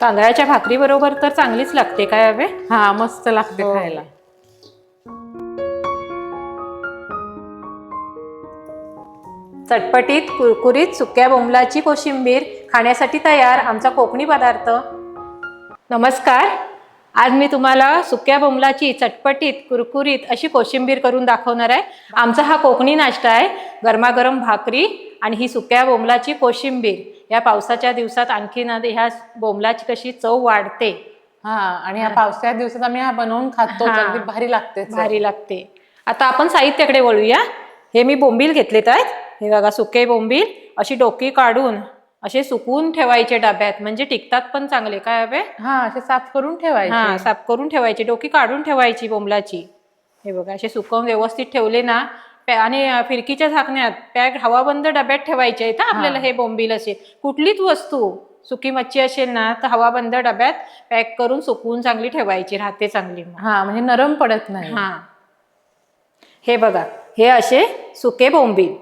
तांदळाच्या भाकरी बरोबर तर चांगलीच लागते काय हवे हा मस्त लागते हो. खायला. चटपटीत कुरकुरीत सुक्या बोंबलाची कोशिंबीर खाण्यासाठी तयार आमचा कोकणी पदार्थ. नमस्कार. आज मी तुम्हाला सुक्या बोंबलाची चटपटीत कुरकुरीत अशी कोशिंबीर करून दाखवणार आहे. आमचा हा कोकणी नाश्ता आहे. गरमागरम भाकरी आणि ही सुक्या बोंबलाची कोशिंबीर. या पावसाच्या दिवसात आणखीन ह्या बोंबलाची कशी चव वाढते. हा आणि या पावसाळ्यात दिवसात आम्ही हा बनवून खातो हा. अगदी भारी लागते चव. भारी लागते. आता आपण साहित्याकडे वळूया. हे मी बोंबील घेतलेत आहेत. हे बघा सुके बोंबील अशी डोकी काढून असे सुकवून ठेवायचे डब्यात. म्हणजे टिकतात पण चांगले काय हवे? हा असे साफ करून हा ठेवायचे साफ करून ठेवायची. डोकी काढून ठेवायची बोंबलाची. हे बघा असे सुकवून व्यवस्थित ठेवले ना आणि फिरकीच्या झाकण्यात पॅक हवाबंद डब्यात ठेवायचे आहेत हा आपल्याला हे. बोंबील असे कुठलीच वस्तू सुकी मच्छी असेल ना तर हवाबंद डब्यात पॅक करून सुकवून चांगली ठेवायची राहते चांगली. हा म्हणजे नरम पडत नाही. हा. हे बघा हे असे सुके बोंबील.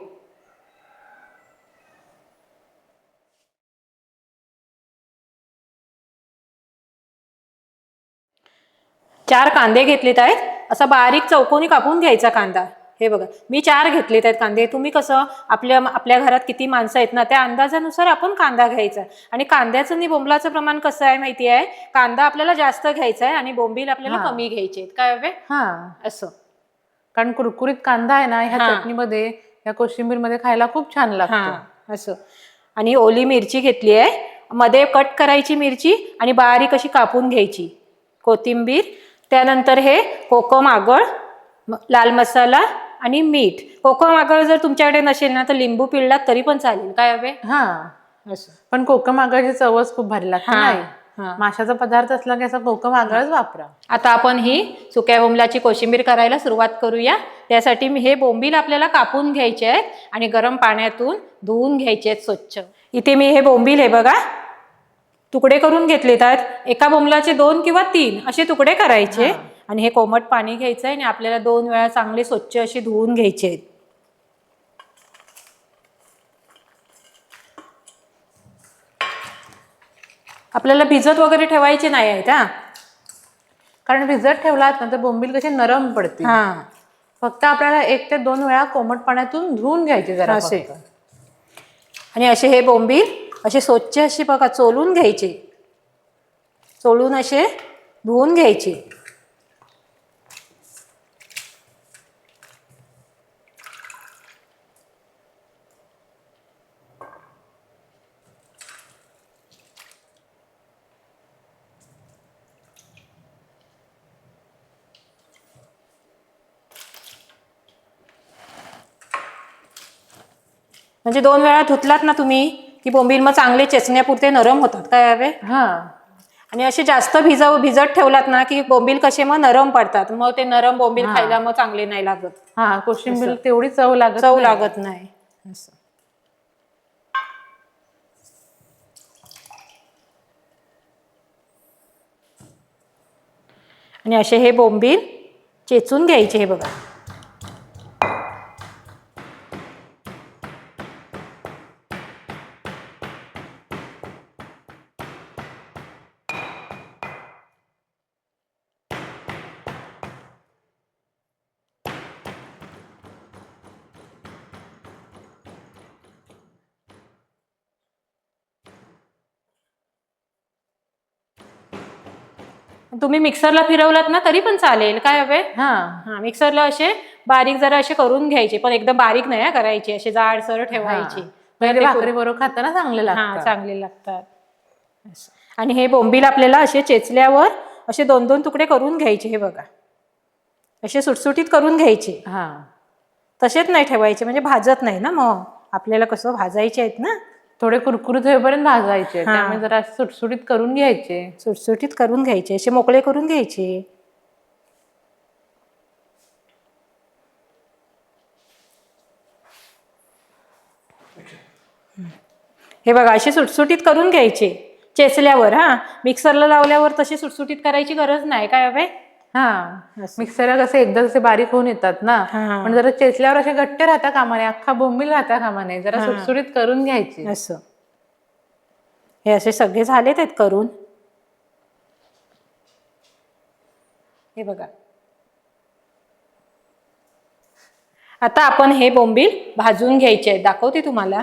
चार कांदे घेतलेत आहेत. असा बारीक चौकोनी कापून घ्यायचा कांदा. हे बघा मी चार घेतलेत आहेत कांदे. तुम्ही कसं आपल्या आपल्या घरात किती माणसं आहेत ना त्या अंदाजानुसार आपण कांदा घ्यायचा. आणि कांद्याचं आणि बोंबलाचं प्रमाण कसं आहे माहिती आहे? कांदा आपल्याला जास्त घ्यायचा आहे आणि बोंबील आपल्याला. कमी घ्यायचे आहेत. काय हवे हा. असं. कारण कुरकुरीत कांदा आहे ना ह्या. चटणीमध्ये या कोशिंबीरमध्ये खायला खूप छान लागतो. असं. आणि ओली मिरची घेतली आहे. मध्ये कट करायची मिरची आणि बारीक अशी कापून घ्यायची. कोथिंबीर. त्यानंतर हे कोकम आगळ लाल मसाला आणि मीठ. कोकम आगळ जर तुमच्याकडे नसेल ना तर लिंबू पिळलात तरी पण चालेल. काय हवे हा. असं. पण कोकम आगळची चवच खूप भारी लागते हा, नाही? हा. माशाचा पदार्थ असला की असा कोकम आगळच वापरा. आता आपण ही सुक्या बोंबलाची कोशिंबीर करायला सुरुवात करूया. त्यासाठी मी हे बोंबील आपल्याला कापून घ्यायचे आहेत आणि गरम पाण्यातून धुवून घ्यायचे आहेत स्वच्छ. इथे मी हे बोंबील हे बघा तुकडे करून घेतलेत आहेत. एका बोंबलाचे दोन किंवा तीन असे तुकडे करायचे. हा. आणि हे कोमट पाणी घ्यायचं आहे आणि आपल्याला दोन वेळा चांगले स्वच्छ असे धुवून घ्यायचे आहेत. आपल्याला भिजत वगैरे ठेवायचे नाही आहेत हा. कारण भिजत ठेवलात ना तर बोंबील कसे नरम पडते हा. फक्त आपल्याला एक ते दोन वेळा कोमट पाण्यातून धुवून घ्यायचे जरा असे. आणि असे हे बोंबील असे स्वच्छ असे बघा चोलून घ्यायचे. चोळून असे धुवून घ्यायचे. म्हणजे दोन वेळा धुतलात ना तुम्ही की बोंबील मग चांगले चेचण्यापुरते नरम होतात काय हवे हा. आणि असे जास्त भिजव भिजत ठेवलात ना की बोंबील कसे मग नरम पडतात. मग ते नरम बोंबील हा. खायला मग चांगले नाही लागत. हा कोशिंबीर तेवढी चव लागत चव नाही. लागत नाही. असं. आणि असे हे बोंबील चेचून घ्यायचे हे बघा. तुम्ही मिक्सरला फिरवलात ना तरी पण चालेल. काय हवे? हा. हा मिक्सरला असे बारीक जरा असे करून घ्यायचे पण एकदम बारीक नाही हा करायचे असे जाडसर ठेवायचे. म्हणजे भाकरी बरोबर खाताना चांगले लागतात. चांगले लागतात. असं. आणि हे बोंबील आपल्याला असे चेचल्यावर असे दोन दोन तुकडे करून घ्यायचे हे बघा. असे सुटसुटीत करून घ्यायचे. हा. तसेच नाही ठेवायचे म्हणजे भाजत नाही ना मग. आपल्याला कसं भाजायचे आहेत ना थोडे कुरकुरीत होईपर्यंत भाजायचे. हा. त्यामुळे जरा सुटसुटीत करून घ्यायचे. सुटसुटीत करून घ्यायचे. असे मोकळे करून घ्यायचे. हे बघा असे सुटसुटीत करून घ्यायचे. चेचल्यावर हा. मिक्सरला लावल्यावर तशी सुटसुटीत करायची गरज नाही. काय हवे? हा मिक्सर कसं एकदा जसे बारीक होऊन येतात ना पण जरा चेचल्यावर असे घट्ट राहता कामा नये अख्खा बोंबील राहता कामा नये जरा सुटसुरीत करून घ्यायची. असं. हे असे सगळे झाले ते करून? हे बघा. आता आपण हे बोंबील भाजून घ्यायचे दाखवते तुम्हाला.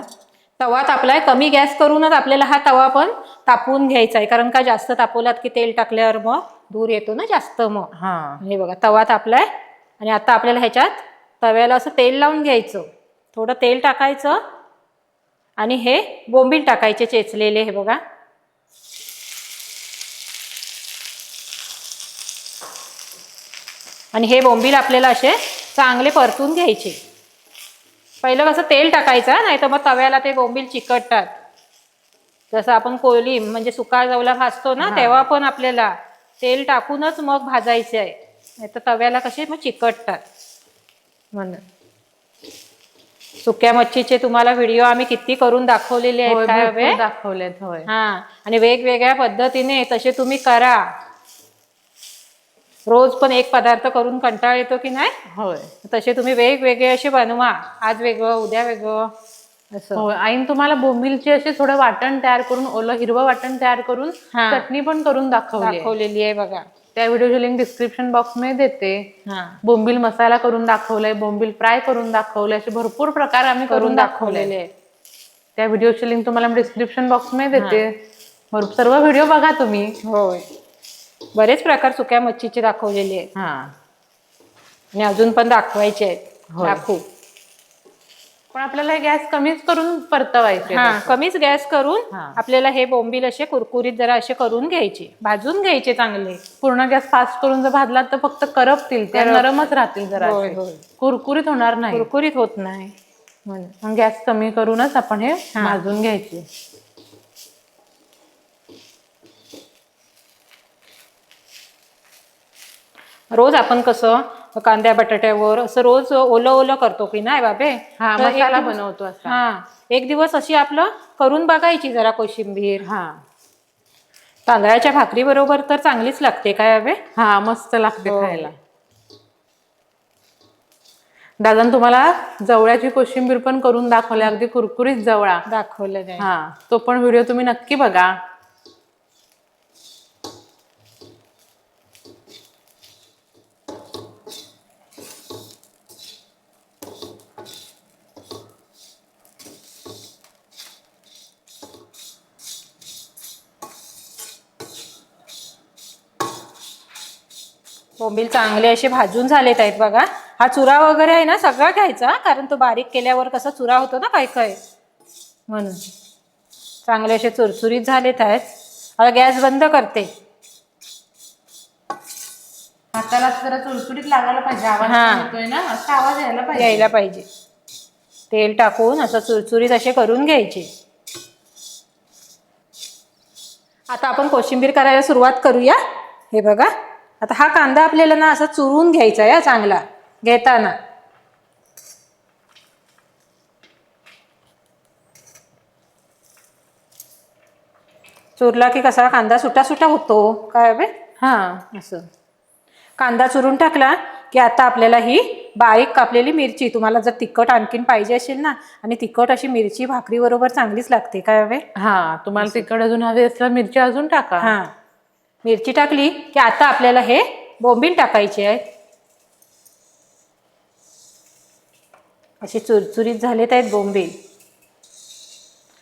तवा आपला कमी गॅस करूनच आपल्याला हा तवा पण तापवून घ्यायचा आहे कारण का जास्त तापवलात की तेल टाकल्यावर मग धूर येतो ना जास्त मग. हा. हे बघा तवा तापलाय आणि आता आपल्याला ह्याच्यात तव्याला असं तेल लावून घ्यायचं. थोडं तेल टाकायचं. आणि हे बोंबील टाकायचे चेचलेले हे बघा. आणि हे बोंबील आपल्याला असे चांगले परतून घ्यायचे. पहिलं कसं तेल टाकायचं नाही तर मग तव्याला ते बोंबील चिकटतात. जसं आपण कोळी म्हणजे सुका जवला भाजतो ना तेव्हा पण आपल्याला तेल टाकूनच मग भाजायचे आहे. नाही तर तव्याला कसे मग चिकटतात. म्हणून सुक्या मच्छीचे तुम्हाला व्हिडिओ आम्ही किती करून दाखवलेले आहेत काय दाखवलेत होय. हा. आणि वेगवेगळ्या पद्धतीने तसे तुम्ही करा. रोज पण एक पदार्थ करून कंटाळ येतो की नाही? होय. तसे तुम्ही वेगवेगळे असे बनवा. आज वेगळं उद्या वेगळं. होय आईन तुम्हाला बोंबीलचे असे थोडं वाटण तयार करून ओलं हिरवं वाटण तयार करून हा. चटणी पण करून दाखवली दाखवलेली आहे बघा. त्या व्हिडिओची लिंक डिस्क्रिप्शन बॉक्समध्ये देते. हा. बोंबील मसाला करून दाखवलाय बोंबील फ्राय करून दाखवलंय असे भरपूर प्रकार आम्ही करून दाखवलेले दाखवलेले आहे त्या व्हिडिओची लिंक तुम्हाला डिस्क्रिप्शन बॉक्समध्ये देते. भरपूर सर्व व्हिडिओ बघा तुम्ही. होय. बरेच प्रकार सुक्या मच्छीचे दाखवलेले आहेत. हा. आणि अजून पण दाखवायचे आहेत. होय. दाखवू. पण आपल्याला हे गॅस कमीच करून परतवायचे हा कमीच गॅस करून हा. आपल्याला हे बोंबील असे कुरकुरीत जरा असे करून घ्यायचे. भाजून घ्यायचे चांगले. पूर्ण गॅस फास्ट करून जर भाजला तर फक्त करपतील त्या नरमच राहतील जरा होय असे. होय. कुरकुरीत होणार नाही. कुरकुरीत होत नाही. म्हणून मग गॅस कमी करूनच आपण हे. भाजून घ्यायचे. रोज आपण कसं कांद्या बटाट्यावर असं रोज ओलं ओलं करतो की नाही बाबे? हा तर एक मसाला दिवस- बनवतो असा. हा एक दिवस अशी आपलं करून बघायची जरा कोशिंबीर. हा. तांदळाच्या भाकरी बरोबर तर चांगलीच लागते काय हवे हा मस्त लागते हो. खायला. दादा तुम्हाला जवळ्याची कोशिंबीर पण करून दाखवली अगदी कुरकुरीत जवळा. दाखवलं हा तो पण व्हिडिओ तुम्ही नक्की बघा. बोंबील चांगले असे भाजून झालेत आहेत बघा. हा चुरा वगैरे आहे ना सगळा घ्यायचा कारण तो बारीक केल्यावर कसा चुरा होतो ना काय काय. म्हणून. चांगले असे चुरचुरीत झालेत आहेत. आता गॅस बंद करते. हाताला जरा चुरचुरीत लागायला पाहिजे आवाज हा. ना असा आवाज यायला पाहिजे. यायला पाहिजे. तेल टाकून असं चुरचुरीत असे करून घ्यायचे. आता आपण कोशिंबीर करायला सुरुवात करूया. हे बघा. आता हा कांदा आपल्याला ना असा चुरून घ्यायचा आहे हा चांगला घेताना. चुरला की कसा कांदा सुटा सुटा होतो काय हवे हा असं. कांदा चुरून टाकला की आता आपल्याला ही बारीक कापलेली मिरची तुम्हाला जर तिखट आणखीन पाहिजे असेल ना आणि तिखट अशी मिरची भाकरी बरोबर चांगलीच लागते काय हवे हा तुम्हाला तिखट अजून हवी असल्यास मिरची अजून टाका. हा. मिरची टाकली की आता आपल्याला हे बोंबील टाकायचे आहेत. असे चुरचुरीत झालेत आहेत बोंबील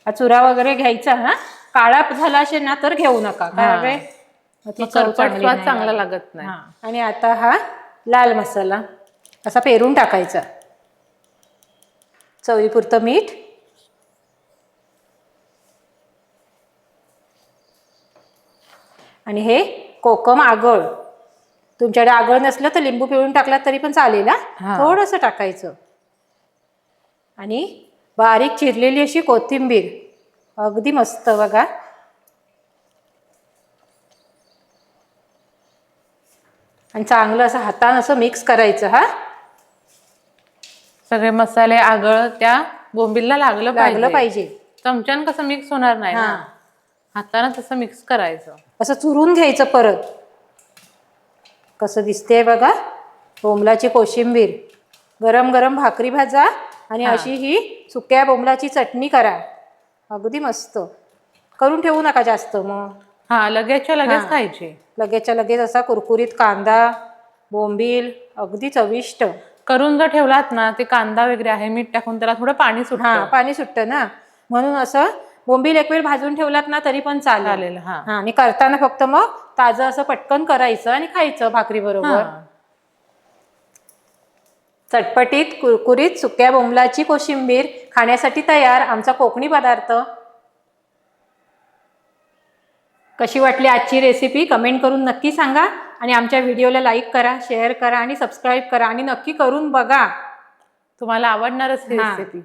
हा चुरा वगैरे घ्यायचा हा? काळा झाला असेल ना तर घेऊ नका. काय चांगली स्वाद नाही चांगला लागत. नाही. आणि आता हा लाल मसाला असा पेरून टाकायचा. चवीपुरतं मीठ आणि हे कोकम आगळ. तुमच्याकडे आगळ नसलं तर लिंबू पिळून टाकला तरी पण चालेल हा? हा. थोडंसं टाकायचं. आणि बारीक चिरलेली अशी कोथिंबीर. अगदी मस्त बघा. आणि चांगलं असं हातानं असं मिक्स करायचं हा? सगळे मसाले आगळ त्या बोंबीलला लागलं लागलं पाहिजे. पाहिजे. चमच्यान कसं मिक्स होणार नाही ना? हा. हाताने तसं मिक्स करायचं. असं चुरून घ्यायचं परत. कसं दिसते बघा? बोंबलाची कोशिंबीर. गरम गरम भाकरी भाजा आणि अशी ही सुक्या बोंबलाची चटणी करा. अगदी मस्त. करून ठेवू नका जास्त मग. हा लगेचच्या लगेच हा. खायचे. लगेचच्या लगेच असा कुरकुरीत कांदा बोंबील अगदी चविष्ट. करून जर ठेवलात ना ते कांदा वगैरे आहे मीठ टाकून त्याला थोडं पाणी हा सुटतं. पाणी सुटतं ना. म्हणून असं बोंबील एक वेळ भाजून ठेवलात ना तरी पण चालेल. चालेल हा. हा आणि करताना फक्त मग ताजं असं पटकन करायचं आणि खायचं भाकरी बरोबर. हा. चटपटीत कुरकुरीत सुक्या बोंबलाची कोशिंबीर खाण्यासाठी तयार आमचा कोकणी पदार्थ. कशी वाटली आजची रेसिपी कमेंट करून नक्की सांगा आणि आमच्या व्हिडिओला लाईक करा शेअर करा आणि सबस्क्राईब करा आणि नक्की करून बघा. तुम्हाला आवडणारच ही. रेसिपी